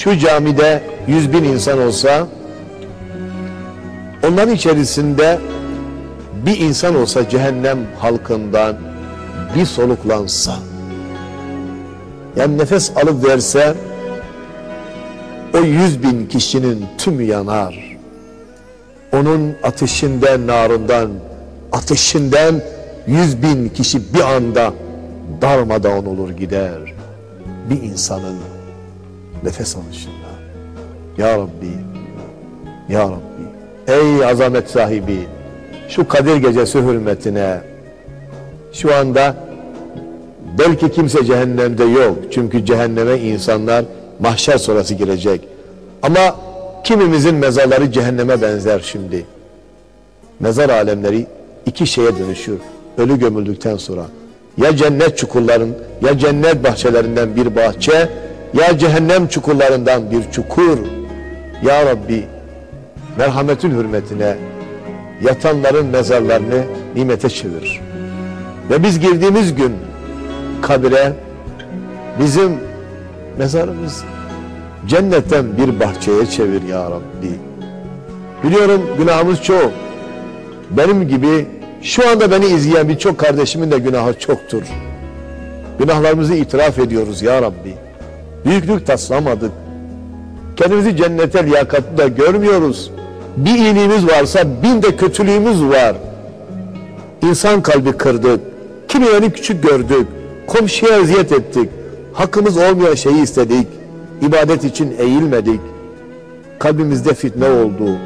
Şu camide yüz bin insan olsa, onların içerisinde bir insan olsa cehennem halkından bir soluklansa, yani nefes alıp verse, o yüz bin kişinin tümü yanar. Onun ateşinden, narından, ateşinden yüz bin kişi bir anda darmadağın olur gider. Bir insanın nefes alışında. Ya Rabbi, Ya Rabbi, ey azamet sahibi, şu Kadir gecesi hürmetine, şu anda belki kimse cehennemde yok. Çünkü cehenneme insanlar mahşer sonrası girecek. Ama kimimizin mezarları cehenneme benzer şimdi. Mezar alemleri iki şeye dönüşür. Ölü gömüldükten sonra. Ya cennet çukurların, ya cennet bahçelerinden bir bahçe, ya cehennem çukurlarından bir çukur. Ya Rabbi, merhametin hürmetine yatanların mezarlarını nimete çevir. Ve biz girdiğimiz gün kabire bizim mezarımız cennetten bir bahçeye çevir ya Rabbi. Biliyorum günahımız çok. Benim gibi şu anda beni izleyen birçok kardeşimin de günahı çoktur. Günahlarımızı itiraf ediyoruz ya Rabbi. Büyüklük taslamadık. Kendimizi cennete liyakatlı da görmüyoruz. Bir iyiliğimiz varsa bin de kötülüğümüz var. İnsan kalbi kırdık. Kimilerini küçük gördük. Komşuya eziyet ettik. Hakkımız olmayan şeyi istedik. İbadet için eğilmedik. Kalbimizde fitne oldu.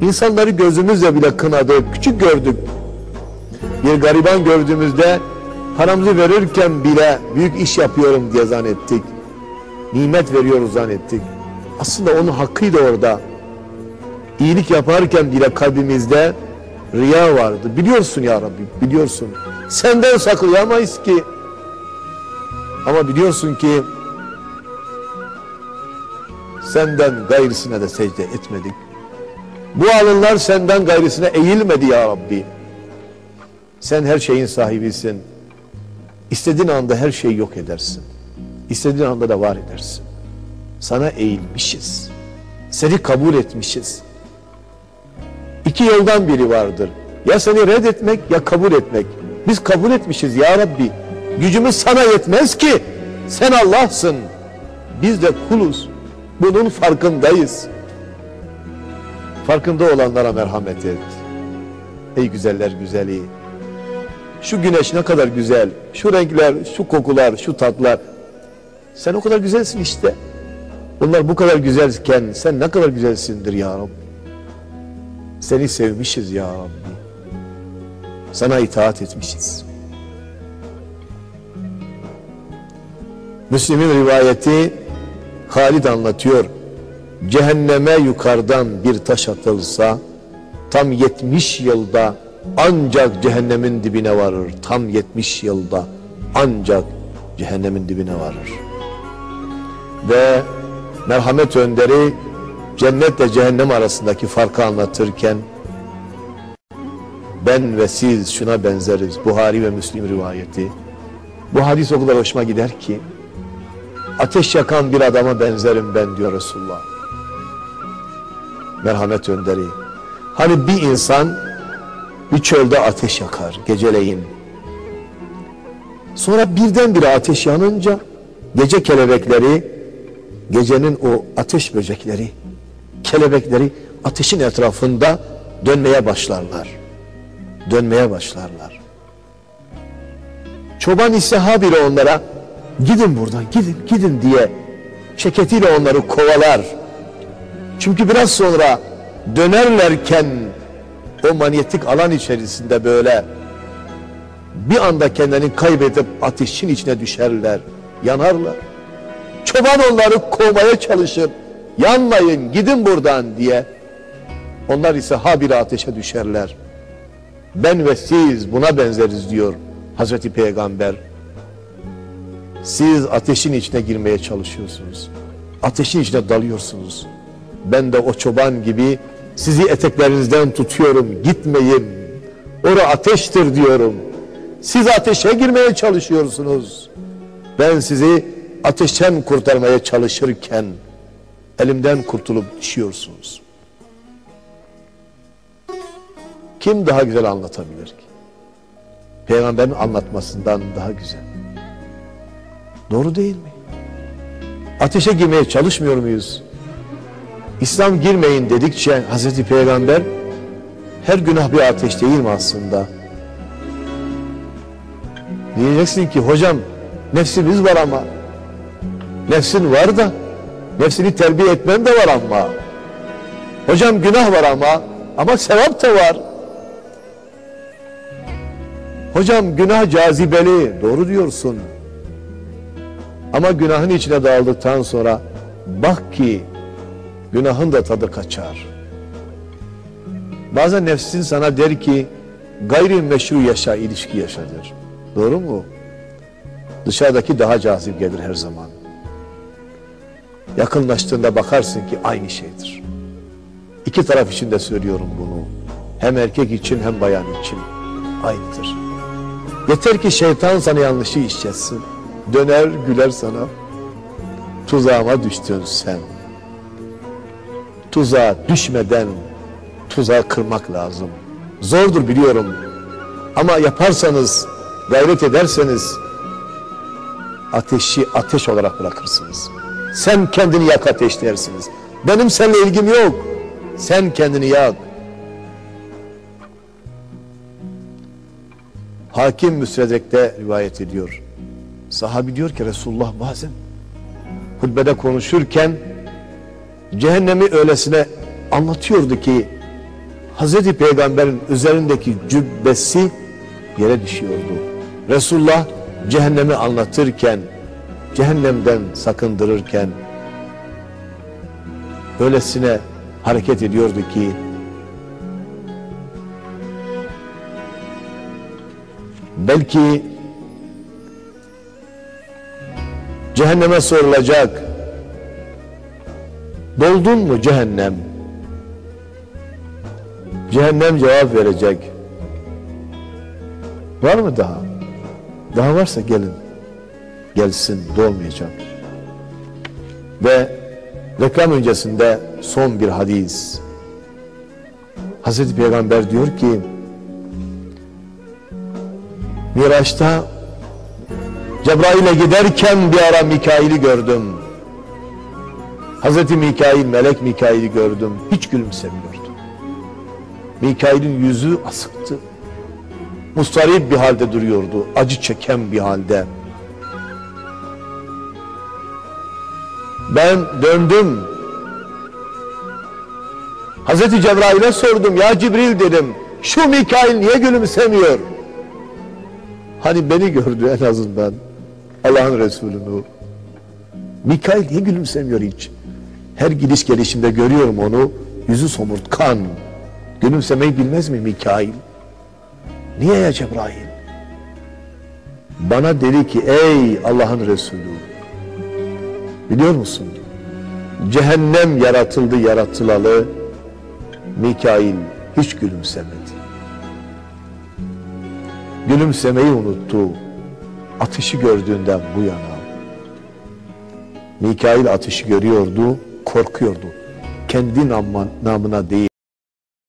İnsanları gözümüzle bile kınadık, küçük gördük. Bir gariban gördüğümüzde paramızı verirken bile büyük iş yapıyorum diye zannettik. Nimet veriyoruz zannettik. Aslında onun hakkıydı orada. İyilik yaparken bile kalbimizde riya vardı. Biliyorsun ya Rabbi, biliyorsun. Senden saklayamayız ki. Ama biliyorsun ki senden gayrısına da secde etmedik. Bu alınlar senden gayrısına eğilmedi ya Rabbi. Sen her şeyin sahibisin. İstediğin anda her şeyi yok edersin. İstediğin anda da var edersin. Sana eğilmişiz. Seni kabul etmişiz. İki yoldan biri vardır. Ya seni reddetmek ya kabul etmek. Biz kabul etmişiz ya Rabbi. Gücümüz sana yetmez ki. Sen Allah'sın. Biz de kuluz. Bunun farkındayız. Farkında olanlara merhamet et. Ey güzeller güzeli. Şu güneş ne kadar güzel. Şu renkler, şu kokular, şu tatlar. Sen o kadar güzelsin işte. Bunlar bu kadar güzelken sen ne kadar güzelsindir ya Rabbi. Seni sevmişiz ya Rabbi. Sana itaat etmişiz. Müslim'in rivayeti Halid anlatıyor. Cehenneme yukarıdan bir taş atılsa tam 70 yılda ancak cehennemin dibine varır. Tam 70 yılda ancak cehennemin dibine varır. Ve merhamet önderi cennetle cehennem arasındaki farkı anlatırken ben ve siz şuna benzeriz. Buhari ve Müslim rivayeti. Bu hadis o kadar hoşuma gider ki ateş yakan bir adama benzerim ben diyor Resulullah. Merhamet önderi. Hani bir insan bir çölde ateş yakar geceleyin. Sonra birdenbire ateş yanınca gece kelebekleri, gecenin o ateş böcekleri, kelebekleri ateşin etrafında dönmeye başlarlar. Dönmeye başlarlar. Çoban ise habire onlara gidin buradan gidin gidin diye çeketiyle onları kovalar. Çünkü biraz sonra dönerlerken o manyetik alan içerisinde böyle bir anda kendini kaybedip ateşin içine düşerler, yanarlar. Çoban onları kovmaya çalışır. Yanmayın, gidin buradan diye. Onlar ise habire ateşe düşerler. Ben ve siz buna benzeriz diyor Hazreti Peygamber. Siz ateşin içine girmeye çalışıyorsunuz. Ateşin içine dalıyorsunuz. Ben de o çoban gibi sizi eteklerinizden tutuyorum. Gitmeyin. Ora ateştir diyorum. Siz ateşe girmeye çalışıyorsunuz. Ben sizi ateşten kurtarmaya çalışırken elimden kurtulup düşüyorsunuz. Kim daha güzel anlatabilir ki? Peygamberin anlatmasından daha güzel. Doğru değil mi? Ateşe girmeye çalışmıyor muyuz? İslam girmeyin dedikçe Hazreti Peygamber her günah bir ateş değil mi aslında? Diyeceksin ki hocam nefsimiz var ama nefsin var da nefsini terbiye etmen de var ama hocam günah var ama ama sevap da var. Hocam günah cazibeli doğru diyorsun. Ama günahın içine dağıldıktan sonra bak ki günahın da tadı kaçar. Bazen nefsin sana der ki gayrimeşru yaşa, ilişki yaşadır. Doğru mu? Dışarıdaki daha cazip gelir her zaman. Yakınlaştığında bakarsın ki aynı şeydir. İki taraf için de söylüyorum bunu. Hem erkek için hem bayan için aynıdır. Yeter ki şeytan sana yanlışı işletsin. Döner güler sana. Tuzağıma düştün sen. Tuzağa düşmeden tuzağı kırmak lazım. Zordur biliyorum. Ama yaparsanız, gayret ederseniz ateşi ateş olarak bırakırsınız. Sen kendini yak ateş dersiniz. Benim seninle ilgim yok. Sen kendini yak. Hakim Müsvedek'te rivayet ediyor. Sahabi diyor ki Resulullah bazen hutbede konuşurken cehennemi öylesine anlatıyordu ki Hazreti Peygamber'in üzerindeki cübbesi yere düşüyordu. Resulullah cehennemi anlatırken, cehennemden sakındırırken öylesine hareket ediyordu ki belki cehenneme sorulacak doldun mu cehennem? Cehennem cevap verecek. Var mı daha? Daha varsa gelin gelsin dolmayacak ve reklam öncesinde son bir hadis. Hazreti Peygamber diyor ki Miraç'ta Cebrail'e giderken bir ara Mikail'i gördüm. Hazreti Mikail, melek Mikail'i gördüm. Hiç gülümsemiyordu. Mikail'in yüzü asıktı. Mustarip bir halde duruyordu. Acı çeken bir halde. Ben döndüm. Hazreti Cebrail'e sordum. Ya Cibril dedim. Şu Mikail niye gülümsemiyor? Hani beni gördü en azından. Allah'ın Resulü'nü. Mikail niye gülümsemiyor hiç? Her gidiş gelişimde görüyorum onu. Yüzü somurtkan. Gülümsemeyi bilmez mi Mikail? Niye ya Cebrail? Bana dedi ki ey Allah'ın Resulü. Biliyor musun? Cehennem yaratıldı yaratılalı. Mikail hiç gülümsemedi. Gülümsemeyi unuttu. Ateşi gördüğünden bu yana. Mikail ateşi görüyordu, korkuyordu. Kendi namına değil.